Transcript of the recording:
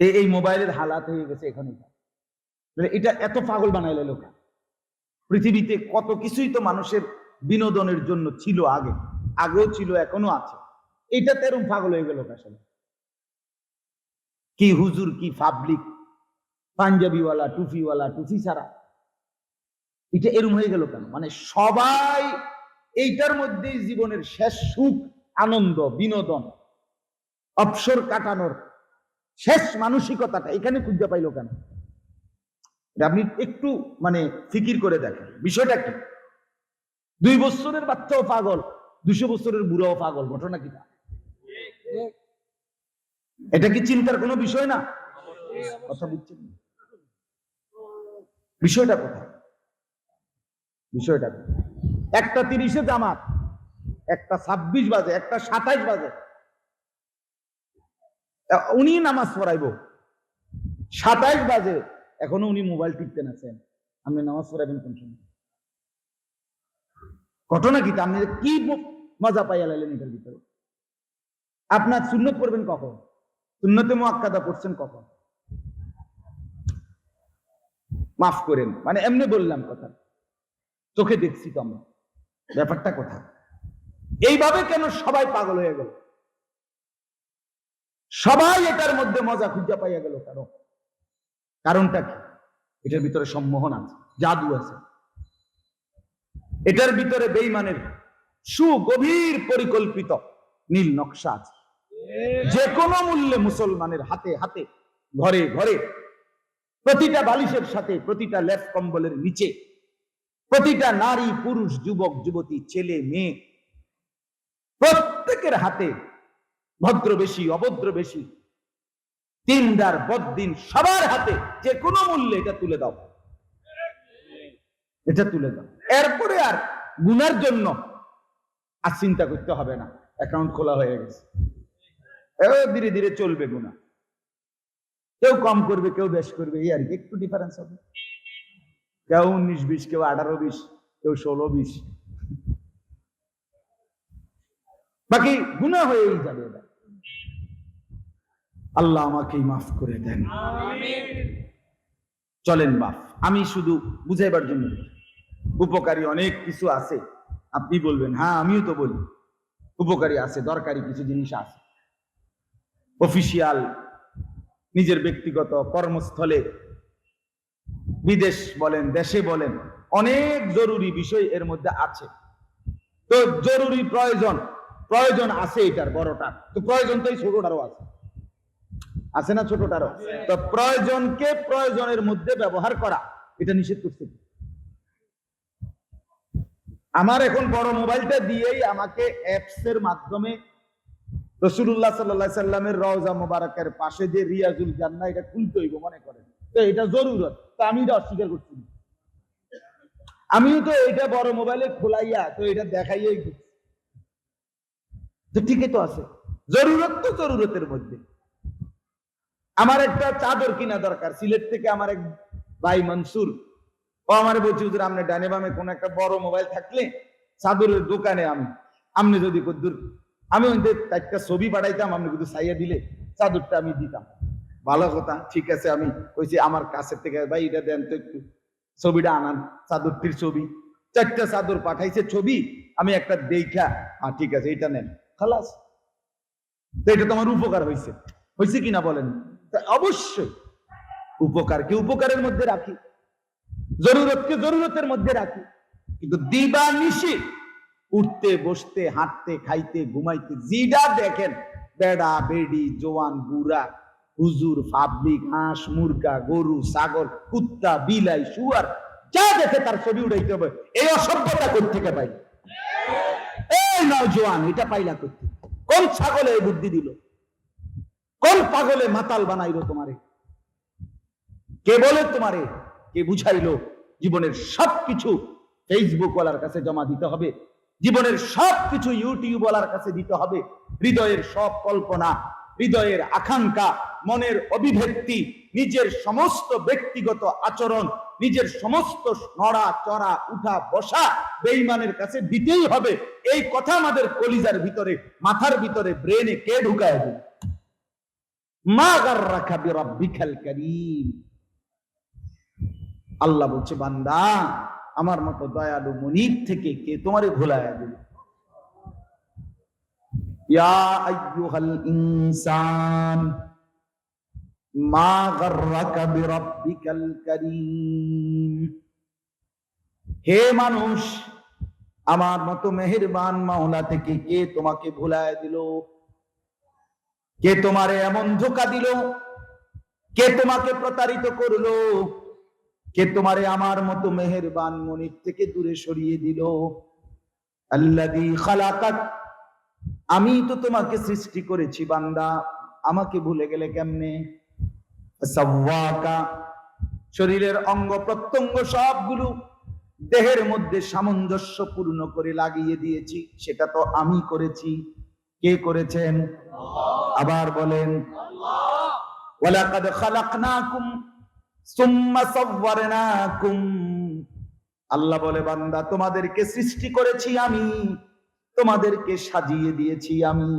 এই মোবাইলের হালাত হয়ে গেছে এখানে। এটা এত পাগল বানাইলে লোক। পৃথিবীতে কত কিছুই তো মানুষের বিনোদনের জন্য ছিল আগে, আগেও ছিল, এখনও আছে। এটা তেরম পাগল হয়ে গেল আসলে। কি হুজুর, কি পাবলিক পাঞ্জাবিওয়ালা, টুফিওয়ালা, টুফি ছাড়া। এটা এরম হয়ে গেল কেন? মানে সবাই এইটার মধ্যেই জীবনের শেষ সুখ, আনন্দ, বিনোদন, অবসর কাটানোর শেষ মানসিকতাটা, এখানে খুঁজে পাইল কেন? আপনি একটু মানে ফিকির করে দেখেন। বিষয়টা কি? দুই বছরের বাচ্চাও পাগল, দুশো বছরের বুড়াও পাগল, ঘটনা কি তা? এটা কি চিন্তার কোনো বিষয় না? কথা বুঝছেন? বিষয়টা কোথায়? বিষয়টা? একটা তিরিশে জামাত, একটা ছাব্বিশ বাজে, একটা সাতাইশ বাজে। উনি নামাজ পড়াইব। সাতাইশ বাজে। এখনও উনি মোবাইল টিপতেন আছেন। আপনি নামাজ পড়াইবেন কোন সময়? ঘটনা কি? আপনি কি মজা পাইয়া লাইলেন এটার ভিতরে? আপনার সুন্নত পড়বেন কখন? সুন্নতে মোয়াক্কাদা পড়ছেন কখন? মাফ করেন মানে এমনি বললাম কথা। চোখে দেখছি তো আমরা। ব্যাপারটা কোথায়? এইভাবে কেন সবাই পাগল হয়ে গেল? সবাই এটার মধ্যে মজা খুঁজা পাইয়া গেল কারণ কারণটা কি? এটার ভিতরে সম্মোহন আছে, জাদু আছে। এটার ভিতরে বেইমানের সুগভীর পরিকল্পিত নীল নকশা আছে। যে কোনো মূল্যে মুসলমানের হাতে হাতে, ঘরে ঘরে, প্রতিটা বালিশের সাথে, প্রতিটা লেফ কম্বলের নিচে, প্রতিটা নারী, পুরুষ, যুবক, যুবতী, ছেলে, মেয়ে, প্রত্যেকের হাতে ভদ্র বেশি অভদ্র বেশি তিনদার বদ্দিন সবার হাতে, যে কোনো মূল্যে এটা তুলে দাও। এটা তুলে দাও। এরপরে আর গুনার জন্য আর চিন্তা করতে হবে না। অ্যাকাউন্ট খোলা হয়ে গেছে। ধীরে ধীরে চলবে গুণা কেউ কম করবে, কেউ বেশ করবে, এই আর কি। একটু ডিফারেন্স হবে। কেউ উনিশ বিশ, কেউ আঠারো বিশ, কেউ ষোলো বিশ। বাকি গুণা হয়েই যাবে এবার। আল্লাহ আমাকেই মাফ করে দেন। চলেন বাপ, আমি শুধু বুঝাইবার জন্য উপকারী অনেক কিছু আছে, আপনি বলবেন হ্যাঁ আমিও তো বলি। উপকারী আছে, দরকারি কিছু জিনিস আছে। অফিসিয়াল, নিজের ব্যক্তিগত কর্মস্থলে, বিদেশ বলেন, দেশে বলেন, অনেক জরুরি বিষয় এর মধ্যে আছে। তো জরুরি প্রয়োজন প্রয়োজন আছে এটার বড়টার। তো প্রয়োজন তো এই ছোটটারও আছে। আছে না ছোটটারও? তো প্রয়োজনকে প্রয়োজনের মধ্যে ব্যবহার করা, এটা নিষেধ করছে। আমার এখন বড় মোবাইলটা দিয়েই আমাকে অ্যাপস এর মাধ্যমে রসুল্লাহ সাল্লাহ সাল্লামের রওজা মোবারকের পাশে যে রিয়াজুল জান্না এটা খুলতে হইব, মনে করেন। তো এটা জরুরত, তো আমি এটা অস্বীকার করছি আমিও তো এটা বড় মোবাইলে খোলাইয়া, তো এটা দেখাইয়াই তো ঠিকই তো আছে। জরুরত তো জরুরতের মধ্যে। আমার একটা চাদর কিনা দরকার, সিলেট থেকে আমার এক ভাই মনসুর। ও আমার বলছি, হুজুর, আপনি ডানে বামে কোন একটা বড় মোবাইল থাকলে চাদরের দোকানে আমি, আপনি যদি কদ্দুর আমি ওইদের একটা ছবি পাঠাইতাম, আপনি কিন্তু সাইয়া দিলে চাদরটা আমি দিতাম। ভালো কথা, ঠিক আছে, আমি কইছি, আমার কাছের থেকে, ভাই, এটা দেন তো একটু, ছবিটা আনান, চাদরটির ছবি। চারটা চাদর পাঠাইছে ছবি, আমি একটা দেখা হ্যাঁ ঠিক আছে, এটা নেন। খালাস। তো এটা তোমার উপকার হয়েছে হয়েছে কিনা বলেন? অবশ্যই। উপকারকে উপকারের মধ্যে রাখি। জরুরতকে জরুরতের মধ্যে রাখি। কিন্তু দিবা নিশি, উঠতে, বসতে, হাঁটতে, খাইতে, ঘুমাইতে, জিডা দেখেন, বেড়া, বেডি, জোয়ান, বুড়া, হুজুর, পাবলিক, হাঁস, মুরগা, গরু, ছাগল, কুত্তা, বিলাই, শুয়ার, যা দেখে তার ছবি উঠাইতে হবে। এই অসভ্যতা থেকে পাই এই নজওয়ান এটা পাইলা করতে কোন ছাগলে বুদ্ধি দিল? কোন পাগলে মাতাল বানাইলো তোমারে? কে বলে তোমারে? কে বুঝাইলো? জীবনের সবকিছু ফেসবুক ওয়ালার কাছে জমা দিতে হবে। জীবনের সবকিছু ইউটিউব ওয়ালার কাছে দিতে হবে। হৃদয়ের সব কল্পনা, হৃদয়ের আকাঙ্ক্ষা, মনের অভিব্যক্তি, নিজের সমস্ত ব্যক্তিগত আচরণ, নিজের সমস্ত নড়া চড়া উঠা বসা বেইমানের কাছে দিতেই হবে। এই কথা আমাদের কলিজার ভিতরে, মাথার ভিতরে ব্রেনে কে ঢুকায় দেবে মা গাররাকা বিরাব্বিকাল আল্লাহ বলছে, বান্দা, আমার মতো দয়ালু মনিব থেকে কে তোমারে ভুলায়া দিল ইয়া আইয়ুহাল ইনসান হে মানুষ, আমার মতো মেহেরবান মাওলা থেকে কে তোমাকে ভুলায় দিল? কে তোমারে এমন ধোকা দিল? কে তোমাকে প্রতারিত করল? কে তোমারে আমার মতো মেহেরবান মনির থেকে দূরে সরিয়ে দিল? আমি তো তোমাকে সৃষ্টি করেছি, বান্দা। আমাকে ভুলে গেলে কেমনে? শরীরের অঙ্গ প্রত্যঙ্গ সবগুলো দেহের মধ্যে সামঞ্জস্য পূর্ণ করে লাগিয়ে দিয়েছি। সেটা তো আমি করেছি। কে করেছেন? আবার বলেন আল্লাহ বলে বান্দা তোমাদেরকে সৃষ্টি করেছি আমি তোমাদেরকে সাজিয়ে দিয়েছি আমি।